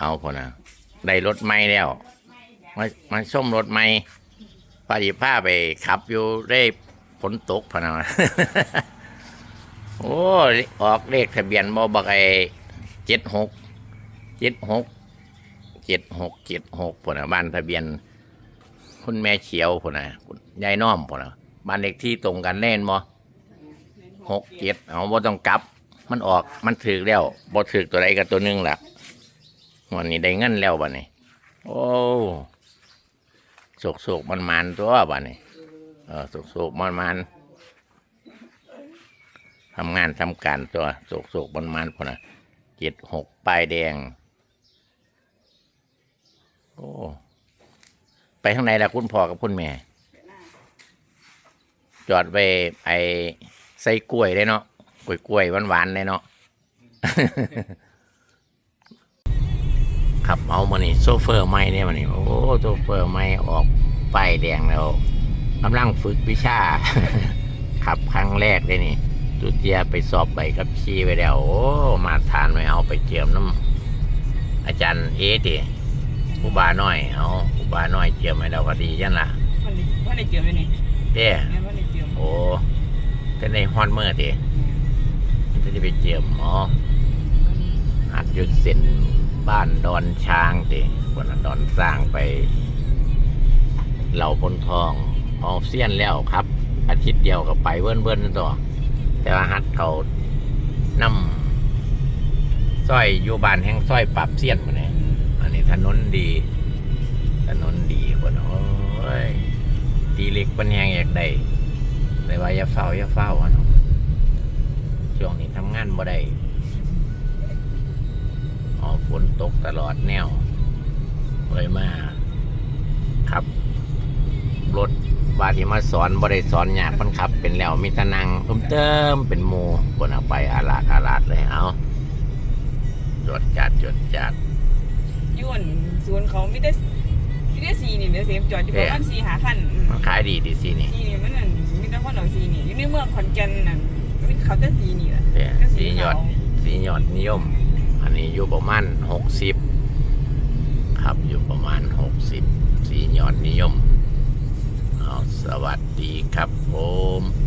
เอาคนน่ะได้รถใหม่แล้วมามาส้มรถใหม่ปาดิผ้าไปขับอยู่ได้ฝนตกพะนะโอ้ออกเลขทะเบียนบอบักไอเจ็ดหกเจ็ดหกเจ็ดหกเจ็ดหกพนะบ้านทะเบียน คุณแม่เขียวพนะคุณยายน้อมพนะบ้านเลขที่ตรงกันแน่นบ่หกเจ็ดเอาบ่ต้องกลับ มันออกมันถือแล้วบ่ถือตัวใดกับตัวหนึงล่ะ วันนี้ได้เงินแล้วบัดนี้ โอ้โศกโศกมันมันตัวบัดนี้เออโศกโศกมันมันทำงานทำการตัวโศกโศกมันมันๆพนะเจ็ดหกป้ายแดง โอ้ไปข้างในล้วคุณพ่อกับคุณแม่ จอดไปไอใส่กล้วยได้เนาะกล้วยกล้วยหวานๆได้เนาะ ขับ เอามานี่โซเฟอร์ใหม่เนี่ยมันนี่โอ้โซเฟอร์ใหม่ออกป้ายแดงแล้วกำลังฝึกวิชา ขับครั้งแรกได้นี่ตุเจียไปสอบใบกับขี่ไปแล้วโอ้มาทานไว้เอาไปเจิมน้ำอาจารย์เอติผู้บาน้อยเอาผู้บาน้อยเจิมให้เราก็ดียันล่ะวันนี้วันนี้เกี่ยวไหมนี่เด้แม่นวันนี้เกี่ยวโอ้จะในฮอนเมื่อติจะได้ไปเจิมอ๋อหัดหยุดเส้น บ้านดอนช้างติวันนั้นดอนสร้างไป เหล่าพนทองเอาเสี้ยนแล้วครับ อาทิตย์เดียวก็ไปเบิ้นเบิ้นต่อแต่ว่าฮัดเขานำสร้อยอยู่บ้านแห่งสร้อยปรับเสี้ยนมาเนี่ยอันนี้ถนนดี ถนนดีคนโอ้ยตีเล็กปันแหงอยากได้เลยว่าอย่าเฝ้าอย่าเฝ้าอะเนาะช่วงนี้ทำงานบ่ได้ อ๋อฝนตกตลอดแนวเลยมาขับ รถบาที่มาสอนบ่ได้สอนยากมันขับ เป็นแล้วมีแตะนังเพิ่มเติมเป็นโมคนเอาไปอาลาดอาลาดเลยเอาจดจัดจดจัดยุ่นศูนย์เขาไม่ได้ไม่ได้สีนี่เดี๋ยวเสียมจอดอยู่ประมาณสี่หาคันอืมมันขายดีดีสินี่สีนี่มันนั่นมีแต่คนเอาสีนี่อยู่ในเมืองขอนแก่นนั่นเป็นเขาจะสีนี่แหละเนี่ยก็สียอดขาวสียอดนิยม อันนี้อยู่ประมาณหกสิบครับอยู่ประมาณหกสิบสียอดนิยม เอาสวัสดีครับผม